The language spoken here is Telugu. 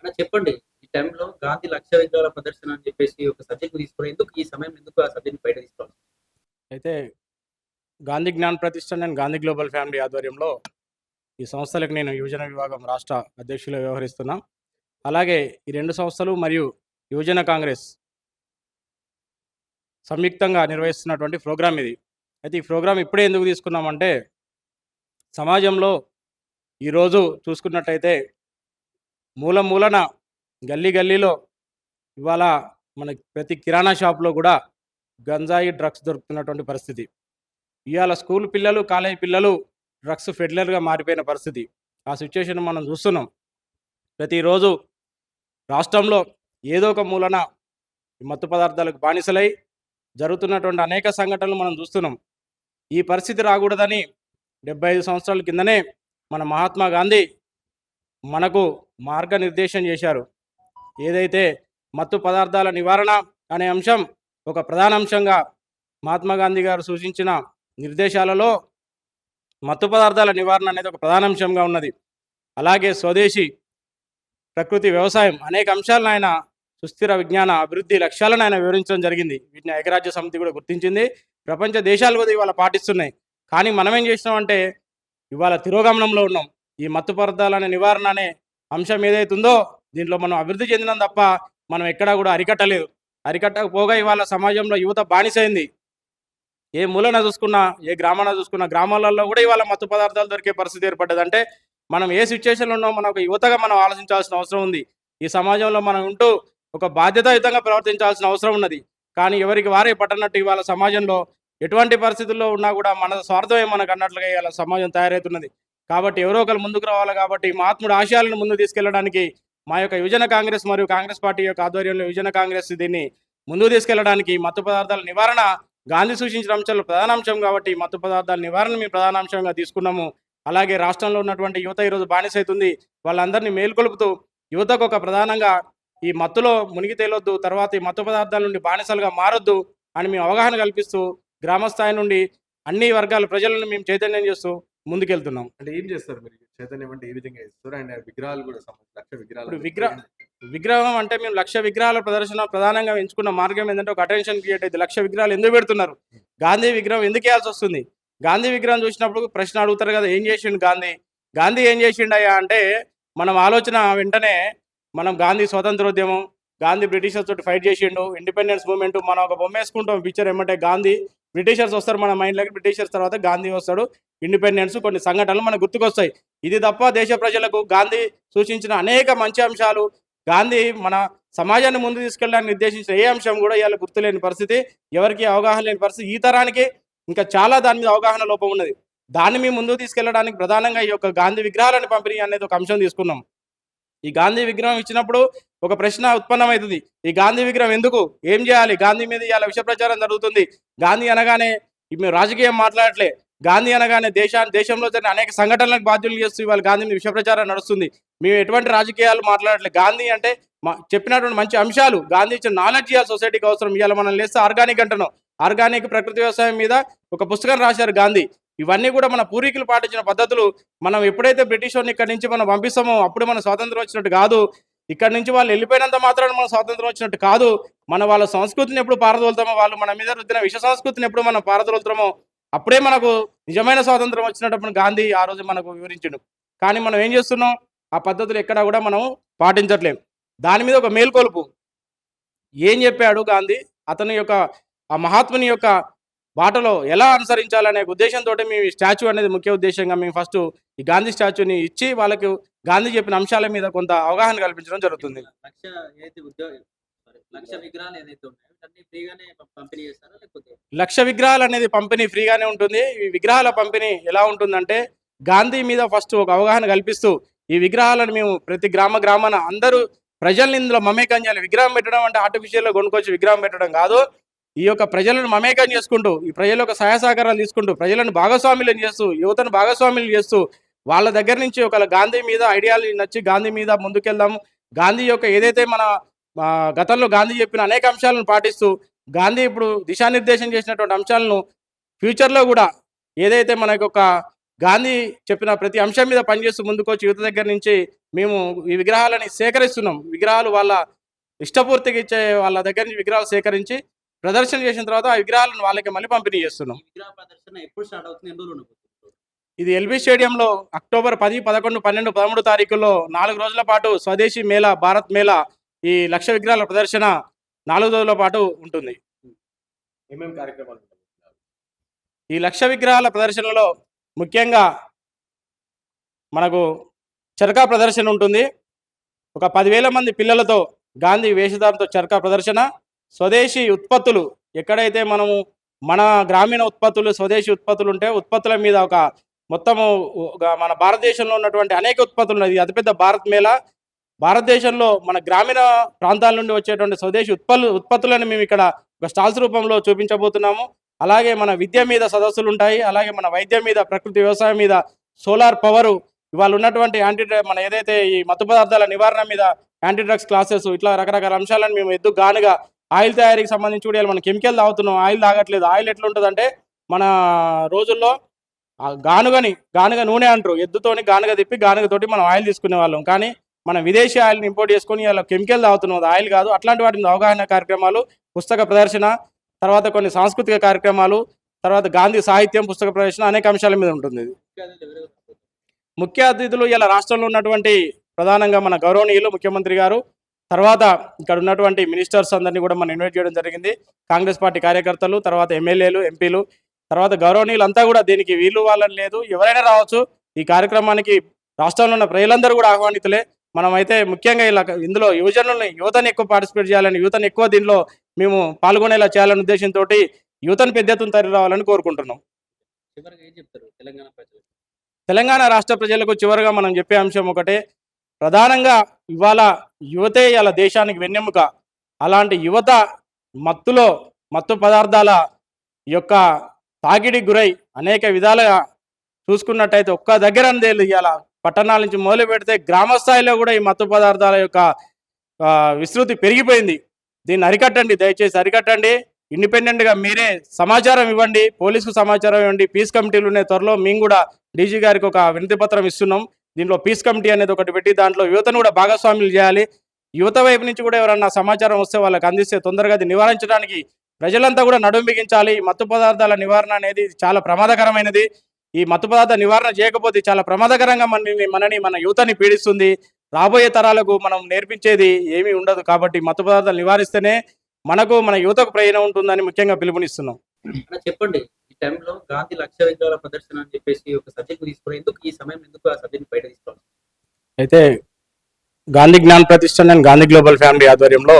అలా చెప్పండి. ఈ టైంలో గాంధీ లక్ష విగ్రహాల ప్రదర్శన అని చెప్పేసి ఒక సబ్జెక్ట్ తీసుకుని ఎందుకు ఈ సమయం ఎందుకు ఆ సబ్జెక్ట్ బయట తీసుకోవాలి? అయితే Gandhi Gyan Pratishthan and Gandhi global family ఆధ్వర్యంలో ఈ సంస్థలకు నేను యువజన విభాగం రాష్ట్ర అధ్యక్షులు వ్యవహరిస్తున్నా. అలాగే ఈ రెండు సంస్థలు మరియు యువజన కాంగ్రెస్ సంయుక్తంగా నిర్వహిస్తున్నటువంటి ప్రోగ్రాం ఇది. అయితే ఈ ప్రోగ్రాం ఇప్పుడే ఎందుకు తీసుకున్నామంటే సమాజంలో ఈరోజు చూసుకున్నట్టయితే మూల మూలన గల్లీ గల్లీలో ఇవాళ మన ప్రతి కిరాణా షాప్లో కూడా గంజాయి డ్రగ్స్ దొరుకుతున్నటువంటి పరిస్థితి. ఇవాళ స్కూల్ పిల్లలు కాలేజీ పిల్లలు డ్రగ్స్ ఫెడ్లర్గా మారిపోయిన పరిస్థితి. ఆ సిచ్యువేషన్ మనం చూస్తున్నాం. ప్రతిరోజు రాష్ట్రంలో ఏదో ఒక మూలన ఈ మత్తు పదార్థాలకు బానిసలై జరుగుతున్నటువంటి అనేక సంఘటనలు మనం చూస్తున్నాం. ఈ పరిస్థితి రాకూడదని డెబ్బై ఐదు సంవత్సరాల కిందనే మన మహాత్మా గాంధీ మనకు మార్గనిర్దేశం చేశారు. ఏదైతే మత్తు పదార్థాల నివారణ అనే అంశం ఒక ప్రధాన అంశంగా మహాత్మా గాంధీ గారు సూచించిన నిర్దేశాలలో మత్తు పదార్థాల నివారణ అనేది ఒక ప్రధాన అంశంగా ఉన్నది. అలాగే స్వదేశీ ప్రకృతి వ్యవసాయం అనేక అంశాలను ఆయన సుస్థిర విజ్ఞాన అభివృద్ధి లక్ష్యాలను ఆయన వివరించడం జరిగింది. వీటిని ఐక్యరాజ్య సమితి కూడా గుర్తించింది. ప్రపంచ దేశాలు కూడా ఇవాళ పాటిస్తున్నాయి. కానీ మనం ఏం చేసినామంటే ఇవాళ తిరోగమనంలో ఉన్నాం. ఈ మత్తు పదార్థాల అనే నివారణ అనే అంశం ఏదైతే ఉందో దీంట్లో మనం అభివృద్ధి చెందినాం తప్ప మనం ఎక్కడా కూడా అరికట్టలేదు. అరికట్టకపోగా ఇవాళ సమాజంలో యువత బానిసైంది. ఏ మూలన చూసుకున్నా ఏ గ్రామాన చూసుకున్నా గ్రామాలలో కూడా ఇవాళ మత్తు పదార్థాలు దొరికే పరిస్థితి ఏర్పడ్డది. అంటే మనం ఏ సిచ్యువేషన్లో ఉన్నో మనం ఒక యువతగా మనం ఆలోచించాల్సిన అవసరం ఉంది. ఈ సమాజంలో మనం ఉంటూ ఒక బాధ్యతాయుతంగా ప్రవర్తించాల్సిన అవసరం ఉన్నది. కానీ ఎవరికి వారే పట్టనట్టు ఇవాళ సమాజంలో ఎటువంటి పరిస్థితుల్లో ఉన్నా కూడా మన స్వార్థమే మనకు అన్నట్లుగా ఇవాళ సమాజం తయారవుతున్నది. కాబట్టి ఎవరో ఒకరు ముందుకు రావాలి కాబట్టి మహాత్ముడు ఆశయాలను ముందు తీసుకెళ్ళడానికి మా యొక్క యువజన కాంగ్రెస్ మరియు కాంగ్రెస్ పార్టీ యొక్క ఆధ్వర్యంలో యువజన కాంగ్రెస్ దీన్ని ముందుకు తీసుకెళ్ళడానికి మత్తు పదార్థాల నివారణ గాంధీ సూచించిన అంశాలు ప్రధానాంశం కాబట్టి మత్తు పదార్థాల నివారణ మేము ప్రధానాంశంగా తీసుకున్నాము. అలాగే రాష్ట్రంలో ఉన్నటువంటి యువత ఈరోజు బానిస అవుతుంది. వాళ్ళందరినీ మేల్కొలుపుతూ యువతకు ఒక ప్రధానంగా ఈ మత్తులో మునిగి తేలొద్దు తర్వాత ఈ మత్తు పదార్థాల నుండి బానిసలుగా మారొద్దు అని మేము అవగాహన కల్పిస్తూ గ్రామ స్థాయి నుండి అన్ని వర్గాల ప్రజలను మేము చైతన్యం చేస్తూ ముందుకెళ్తున్నాం. అంటే ఏం చేస్తారు మీరు? చైతన్యం అంటే ఏ విధంగా చేస్తారు? అండ్ విగ్రహాలు కూడా లక్ష విగ్రహాలు ఇప్పుడు విగ్రహ విగ్రహం అంటే మేము లక్ష విగ్రహాల ప్రదర్శన ప్రధానంగా ఎంచుకున్న మార్గం ఏంటంటే ఒక అటెన్షన్ క్రియేట్ అయితే లక్ష విగ్రహాలు ఎందుకు పెడుతున్నారు? గాంధీ విగ్రహం ఎందుకు వేయాల్సి వస్తుంది? గాంధీ విగ్రహం చూసినప్పుడు ప్రశ్న అడుగుతారు కదా ఏం చేసిండు గాంధీ? గాంధీ ఏం చేసిండయ్యా అంటే మనం ఆలోచన వెంటనే మనం గాంధీ స్వాతంత్రోద్యమం గాంధీ బ్రిటిషర్స్ తోటి ఫైట్ చేసిండు ఇండిపెండెన్స్ మూవ్మెంట్ మనం ఒక బొమ్మ వేసుకుంటాం పిక్చర్ ఏమంటే గాంధీ బ్రిటిషర్స్ వస్తారు మన మైండ్లోకి బ్రిటిషర్స్ తర్వాత గాంధీ వస్తాడు. ఇండిపెండెన్స్ కొన్ని సంఘటనలు మనకు గుర్తుకొస్తాయి. ఇది తప్ప దేశ ప్రజలకు గాంధీ సూచించిన అనేక మంచి అంశాలు గాంధీ మన సమాజాన్ని ముందు తీసుకెళ్ళడానికి నిర్దేశించిన ఏ అంశం కూడా ఇవాళ గుర్తులేని పరిస్థితి. ఎవరికి అవగాహన లేని పరిస్థితి. ఈ తరానికి ఇంకా చాలా దాని మీద అవగాహన లోపం ఉన్నది. దాన్ని మీ ముందు తీసుకెళ్ళడానికి ప్రధానంగా ఈ యొక్క గాంధీ విగ్రహాలను పంపిణీ అనేది ఒక అంశం తీసుకున్నాం. ఈ గాంధీ విగ్రహం ఇచ్చినప్పుడు ఒక ప్రశ్న ఉత్పన్నమవుతుంది. ఈ గాంధీ విగ్రహం ఎందుకు? ఏం చేయాలి? గాంధీ మీద ఇవాళ విష ప్రచారం జరుగుతుంది. గాంధీ అనగానే మేము రాజకీయం మాట్లాడట్లే. గాంధీ అనగానే దేశాన్ని దేశంలో జరిగిన అనేక సంఘటనలకు బాధ్యులు చేస్తూ ఇవాళ గాంధీ మీద విష ప్రచారం నడుస్తుంది. మేము ఎటువంటి రాజకీయాలు మాట్లాడట్లేదు గాంధీ అంటే మా చెప్పినటువంటి మంచి అంశాలు. గాంధీ ఇచ్చిన నాలెడ్జ్ ఇవ్వాలి సొసైటీకి అవసరం. ఇవాళ మనం లేస్తే ఆర్గానిక్ అంటున్నాం. ఆర్గానిక్ ప్రకృతి వ్యవసాయం మీద ఒక పుస్తకం రాశారు గాంధీ. ఇవన్నీ కూడా మన పూర్వీకులు పాటించిన పద్ధతులు. మనం ఎప్పుడైతే బ్రిటిష్ వాడిని ఇక్కడి నుంచి మనం పంపిస్తామో అప్పుడు మన స్వాతంత్రం వచ్చినట్టు కాదు. ఇక్కడ నుంచి వాళ్ళు వెళ్ళిపోయినంత మాత్రాన మన స్వాతంత్రం వచ్చినట్టు కాదు. మన వాళ్ళ సంస్కృతిని ఎప్పుడు పారదోలుతామో వాళ్ళు మన మీద రుద్దిన విష సంస్కృతిని ఎప్పుడు మనం పారదోలుతామో అప్పుడే మనకు నిజమైన స్వాతంత్రం వచ్చినప్పుడు గాంధీ ఆ రోజు మనకు వివరించిండు. కానీ మనం ఏం చేస్తున్నాం? ఆ పద్ధతులు ఎక్కడా కూడా మనం పాటించట్లేం. దాని మీద ఒక మేల్కొలుపు. ఏం చెప్పాడు గాంధీ? అతని యొక్క ఆ మహాత్ముని యొక్క బాటలో ఎలా అనుసరించాలనే ఉద్దేశంతో మేము ఈ స్టాచ్యూ అనేది ముఖ్య ఉద్దేశంగా మేము ఫస్ట్ ఈ గాంధీ స్టాచ్యూని ఇచ్చి వాళ్ళకు గాంధీ చెప్పిన అంశాల మీద కొంత అవగాహన కల్పించడం జరుగుతుంది. లక్ష విగ్రహాలు అనేది పంపిణీ ఫ్రీగానే ఉంటుంది. ఈ విగ్రహాల పంపిణీ ఎలా ఉంటుందంటే గాంధీ మీద ఫస్ట్ ఒక అవగాహన కల్పిస్తూ ఈ విగ్రహాలను మేము ప్రతి గ్రామ గ్రామాన అందరూ ప్రజల్ని ఇందులో మమేకం చేయాలి. విగ్రహం పెట్టడం అంటే ఆర్టిఫిషియల్గా కొనుక్కొచ్చి విగ్రహం పెట్టడం కాదు. ఈ యొక్క ప్రజలను మమేకం చేసుకుంటూ ఈ ప్రజల యొక్క సహాయ సహకారాలు తీసుకుంటూ ప్రజలను భాగస్వాములను చేస్తూ యువతను భాగస్వాములు చేస్తూ వాళ్ళ దగ్గర నుంచి ఒక గాంధీ మీద ఐడియాలు నచ్చి గాంధీ మీద ముందుకెళ్దాము గాంధీ యొక్క ఏదైతే మన గతంలో గాంధీ చెప్పిన అనేక అంశాలను పాటిస్తూ గాంధీ ఇప్పుడు దిశానిర్దేశం చేసినటువంటి అంశాలను ఫ్యూచర్లో కూడా ఏదైతే మనకు ఒక గాంధీ చెప్పిన ప్రతి అంశం మీద పనిచేస్తూ ముందుకొచ్చి యువత దగ్గర నుంచి మేము ఈ విగ్రహాలని సేకరిస్తున్నాం. విగ్రహాలు వాళ్ళ ఇష్టపూర్తిగా ఇచ్చే వాళ్ళ దగ్గర నుంచి విగ్రహాలు సేకరించి ప్రదర్శన చేసిన తర్వాత ఆ విగ్రహాలను వాళ్ళకి మళ్ళీ పంపిణీ చేస్తున్నాం. ఈ విగ్రహ ప్రదర్శన ఎప్పుడు స్టార్ట్ అవుతుంది? ఎన్ని రోజులు ఉండబోతుంది ఇది ఎల్బీ స్టేడియంలో అక్టోబర్ పది పదకొండు పన్నెండు పదమూడు తారీఖుల్లో నాలుగు రోజుల పాటు స్వదేశీ మేళా భారత్ మేళా ఈ లక్ష విగ్రహాల ప్రదర్శన నాలుగు రోజుల పాటు ఉంటుంది. కార్యక్రమాలు? ఈ లక్ష విగ్రహాల ప్రదర్శనలో ముఖ్యంగా మనకు చరకా ప్రదర్శన ఉంటుంది. ఒక పదివేల మంది పిల్లలతో గాంధీ వేషధారంతో చరకా ప్రదర్శన స్వదేశీ ఉత్పత్తులు ఎక్కడైతే మనము మన గ్రామీణ ఉత్పత్తులు స్వదేశీ ఉత్పత్తులు ఉంటే ఉత్పత్తుల మీద ఒక మొత్తము మన భారతదేశంలో ఉన్నటువంటి అనేక ఉత్పత్తులు ఉన్నాయి. ఇది అతిపెద్ద భారత్ మేళ. భారతదేశంలో మన గ్రామీణ ప్రాంతాల నుండి వచ్చేటువంటి స్వదేశీ ఉత్పత్తులు ఉత్పత్తులను మేము ఇక్కడ ఒక స్టాల్స్ రూపంలో చూపించబోతున్నాము. అలాగే మన విద్య మీద సదస్సులు ఉంటాయి. అలాగే మన వైద్యం మీద ప్రకృతి వ్యవసాయం మీద సోలార్ పవరు ఇవాళ ఉన్నటువంటి యాంటీ మన ఏదైతే ఈ మత్తు పదార్థాల నివారణ మీద యాంటీ డ్రగ్స్ క్లాసెస్ ఇట్లా రకరకాల అంశాలను మేము ఎద్దు గానుగా ఆయిల్ తయారీకి సంబంధించి కూడా మనం కెమికల్ తాగుతున్నాం. ఆయిల్ తాగట్లేదు. ఆయిల్ ఎట్లుంటుందంటే మన రోజుల్లో ఆ గానుగని గానుగ నూనె అంటారు. ఎద్దుతోని గానుగ తిప్పి గానుగతోటి మనం ఆయిల్ తీసుకునే వాళ్ళం. కానీ మనం విదేశీ ఆయిల్ని ఇంపోర్ట్ చేసుకొని ఇలా కెమికల్ తాగుతున్నాం. అది ఆయిల్ కాదు. అట్లాంటి వాటి అవగాహన కార్యక్రమాలు పుస్తక ప్రదర్శన తర్వాత కొన్ని సాంస్కృతిక కార్యక్రమాలు తర్వాత గాంధీ సాహిత్యం పుస్తక ప్రదర్శన అనేక అంశాల మీద ఉంటుంది ముఖ్య అతిథులు ఇలా రాష్ట్రంలో ఉన్నటువంటి ప్రధానంగా మన గౌరవనీయులు ముఖ్యమంత్రి గారు తర్వాత ఇక్కడ ఉన్నటువంటి మినిస్టర్స్ అందరినీ కూడా మనం ఇన్వైట్ చేయడం జరిగింది. కాంగ్రెస్ పార్టీ కార్యకర్తలు తర్వాత ఎమ్మెల్యేలు ఎంపీలు తర్వాత గౌరవనీయులు అంతా కూడా దీనికి వీలు వాళ్ళని లేదు ఎవరైనా రావచ్చు. ఈ కార్యక్రమానికి రాష్ట్రంలో ఉన్న ప్రజలందరూ కూడా ఆహ్వానితులే. మనమైతే ముఖ్యంగా ఇలా ఇందులో యువజనుల్ని యువతని ఎక్కువ పార్టిసిపేట్ చేయాలని యువతని ఎక్కువ దీనిలో మేము పాల్గొనేలా చేయాలనే ఉద్దేశంతో యువతను పెద్ద ఎత్తున తరలి రావాలని కోరుకుంటున్నాం. చివరిగా ఏం చెప్తారు తెలంగాణ ప్రజలు? తెలంగాణ రాష్ట్ర ప్రజలకు చివరగా మనం చెప్పే అంశం ఒకటే. ప్రధానంగా ఇవాళ యువతే ఇలా దేశానికి వెన్నెముక. అలాంటి యువత మత్తులో మత్తు పదార్థాల యొక్క తాకిడి గురై అనేక విధాలుగా చూసుకున్నట్టయితే ఒక్క దగ్గర అందేలు ఇవాళ. పట్టణాల నుంచి మొదలు పెడితే గ్రామ స్థాయిలో కూడా ఈ మత్తు పదార్థాల యొక్క విస్తృతి పెరిగిపోయింది. దీన్ని అరికట్టండి దయచేసి అరికట్టండి. ఇండిపెండెంట్గా మీరే సమాచారం ఇవ్వండి. పోలీసుకు సమాచారం ఇవ్వండి. పీస్ కమిటీలు ఉన్నాయి త్వరలో. మేము కూడా డీజీ గారికి ఒక వినతి పత్రం ఇస్తున్నాం. దీంట్లో పీస్ కమిటీ అనేది ఒకటి పెట్టి దాంట్లో యువతను కూడా భాగస్వాములు చేయాలి. యువత వైపు నుంచి కూడా ఎవరన్నా సమాచారం వస్తే వాళ్ళకి అందిస్తే తొందరగా అది నివారించడానికి ప్రజలంతా కూడా నడుం బిగించాలి. ఈ మత్తు పదార్థాల నివారణ అనేది చాలా ప్రమాదకరమైనది. ఈ మత్తు పదార్థ నివారణ చేయకపోతే చాలా ప్రమాదకరంగా మనని మనని మన యువతని పీడిస్తుంది. రాబోయే తరాలకు మనం నేర్పించేది ఏమీ ఉండదు కాబట్టి మత్తు పదార్థాలు నివారిస్తేనే మనకు మన యువతకు ప్రయోజనం ఉంటుందని ముఖ్యంగా పిలుపునిస్తున్నాం. చెప్పండి. టైంలో గాంధీ లక్ష విగ్రహాల ప్రదర్శన అని చెప్పేసి ఒక సబ్జెక్ట్ తీసుకోవడం ఎందుకు ఈ సమయం ఎందుకు ఆ సబ్జెక్ట్ బయట తీసుకోవాలి? అయితే Gandhi Gyana Pratishthan and Gandhi global family ఆధ్వర్యంలో